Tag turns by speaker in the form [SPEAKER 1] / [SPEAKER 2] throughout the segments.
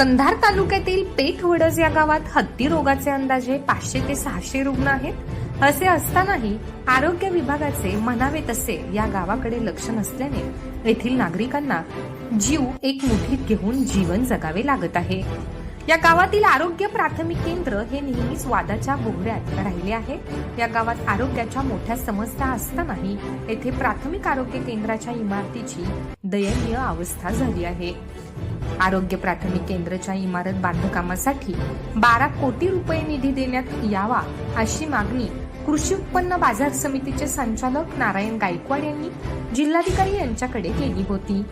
[SPEAKER 1] कंधार तालुक्यातील पेठ वडज या गावात हत्ती रोगाचे अंदाजे पाचशे ते सहाशे रुग्ण आहेत. असे असतानाही आरोग्य विभागाचे म्हणावे तसे या गावाकडे लक्ष नसल्याने येथील नागरिकांना जीव एक मुठीत घेऊन जीवन जगावे लागत आहे. या गावातील आरोग्य प्राथमिक केंद्र हे नेहमीच वादाच्या बोहऱ्यात राहिले आहे. या गावात आरोग्याच्या मोठ्या समस्या असतानाही येथे प्राथमिक आरोग्य केंद्राच्या इमारतीची दयनीय अवस्था झाली आहे. आरोग्य प्राथमिक केंद्राच्या इमारत बांधकामासाठी बारा कोटी रुपये निधी देण्यात यावा अशी मागणी कृषी उत्पन्न बाजार समितीचे संचालक नारायण गायकवाड यांनी जिल्हाधिकारी यांच्याकडे केली होती.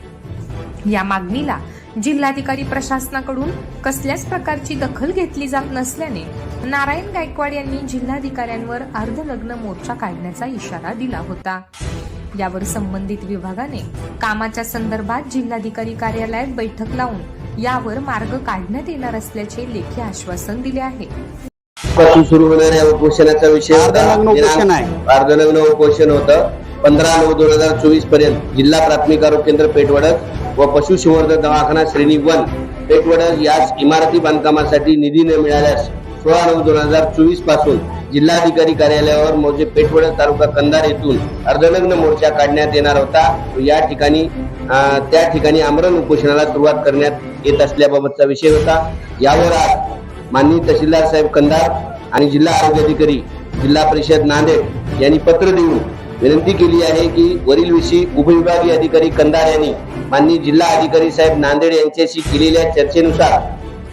[SPEAKER 1] या मागणीला जिल्हाधिकारी प्रशासनाकडून कसल्याच प्रकारची दखल घेतली जात नसल्याने नारायण गायकवाड यांनी जिल्हाधिकाऱ्यांवर अर्धलग्न मोर्चा काढण्याचा इशारा दिला होता. यावर संबंधित विभागाने कामाच्या संदर्भात जिल्हाधिकारी कार्यालयात बैठक लावून यावर मार्ग काढण्यात येणार असल्याचे लेखी आश्वासन दिले आहे.
[SPEAKER 2] सुरू होणाऱ्या उपोषणाचा विषय होता.
[SPEAKER 3] अर्धनग्न उपोषण
[SPEAKER 2] होतं. पंधरा नऊ दोन हजार चोवीसपर्यंत जिल्हा प्राथमिक आरोग्य केंद्र पेठवडक व पशुसंवर्धन दवाखाना श्रेणी वन पेठवडक याच इमारती बांधकामासाठी निधी न मिळाल्यास सोळा नऊ दोन हजार चोवीसपासून जिल्हाधिकारी कार्यालयावर मोजे पेठवडा तालुका कंधार येथून अर्धनग्न मोर्चा काढण्यात येणार होता. या ठिकाणी त्या ठिकाणी आमरण उपोषणाला सुरुवात करण्यात येत असल्याबाबतचा विषय होता. यावर आज माननीय तहसीलदार साहेब कंधार आणि जिल्हा आरोग्य अधिकारी जिल्हा परिषद नांदेड यांनी पत्र देऊन विनंती केली आहे की वरील विषयी उपविभागीय अधिकारी कंधार यांनी माननीय जिल्हा अधिकारी साहेब नांदेड यांच्याशी केलेल्या चर्चेनुसार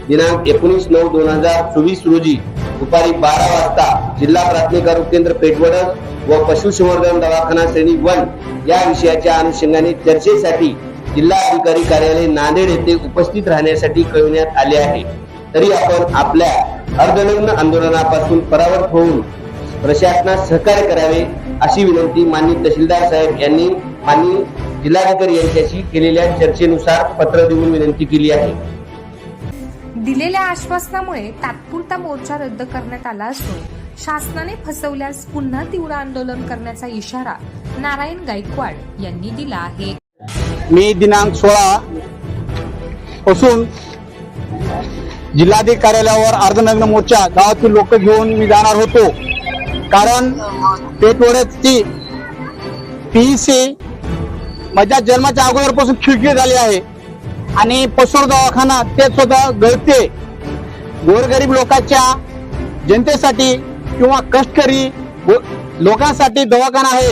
[SPEAKER 2] दिनांक एकोणीस नऊ दोन हजार चोवीस रोजी दुपारी बारा वाजता जिल्हा प्राथमिक आरोग्य केंद्र पेठवडक व पशुसंवर्धन दवाखाना श्रेणी वन या विषयाच्या अनुषंगाने चर्चेसाठी जिल्हा अधिकारी कार्यालय नांदेड येथे उपस्थित राहण्यासाठी कळविण्यात आले आहे. तरी आपण आपल्या अर्धनग्न आंदोलनापासून परावर्त होऊन प्रशासनास सहकार्य करावे अशी विनंती माननीय तहसीलदार साहेब यांनी माननीय जिल्हाधिकारी यांच्याशी केलेल्या चर्चेनुसार पत्र देऊन विनंती केली आहे.
[SPEAKER 1] दिलेल्या आश्वासनामुळे तात्पुरता मोर्चा रद्द करण्यात आला असून शासनाने फसवल्यास पुन्हा तीव्र आंदोलन करण्याचा इशारा नारायण गायकवाड यांनी दिला आहे.
[SPEAKER 3] मी दिनांक सोळा पासून जिल्हाधिकारी कार्यालयावर अर्धनग्न मोर्चा गावातील लोक घेऊन मी जाणार होतो. कारण पेटवड्याची पीसी माझ्या जन्माच्या अगोदरपासून खिडकी झाली आहे. आणि पसूर दवाखाना ते सुद्धा गळते. गोरगरीब लोकांच्या जनतेसाठी किंवा कष्टकरी लोकांसाठी दवाखाना आहे.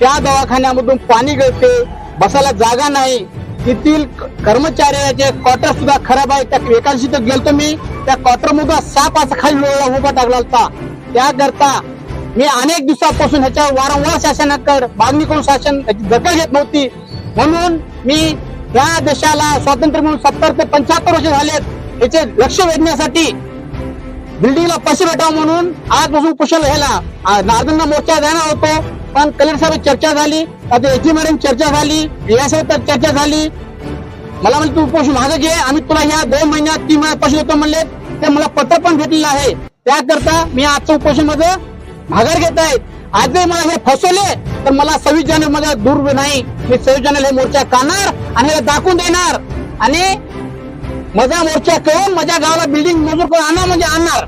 [SPEAKER 3] त्या दवाखान्यामधून पाणी गळते बसायला जागा नाही. तेथील कर्मचाऱ्याचे क्वार्टर सुद्धा खराब आहे. त्या एकाशी तर गेलतो मी. त्या क्वार्टरमध्ये साप असा खाली लोळा उभा टाकला होता. त्याकरता मी अनेक दिवसापासून ह्याच्यावर वारंवार शासनाकडे मागणी करून शासन ह्याची दखल घेत नव्हती. म्हणून मी या देशाला स्वातंत्र्य मिळून सत्तर ते पंच्याहत्तर वर्ष झालेत. याचे लक्ष वेधण्यासाठी बिल्डिंगला पैसे भेटावं म्हणून आजपासून कुशल ह्याला नार्दनला मोर्चा देणार होतो. पण कलेक्टर साहेब चर्चा झाली आता याची मॅडम चर्चा झाली यासोबत तर चर्चा झाली. मला म्हणजे तू उपोषण मागे घे आम्ही तुला ह्या दोन महिन्यात तीन महिन्यात पैसे देतो म्हणले. ते मला पत्र पण भेटलेलं आहे. त्याकरता मी आजच्या उपोषणमध्ये माघार घेत आज आजही मला हे फसवले तर मला सव्वीस जानेवारी मध्ये दूर नाही. मी सव्वीस जानेवारी हे मोर्चा काढणार आणि याला दाखवून देणार. आणि माझा मोर्चा करून माझ्या गावाला बिल्डिंग मजूर करून आणणार म्हणजे आणणार.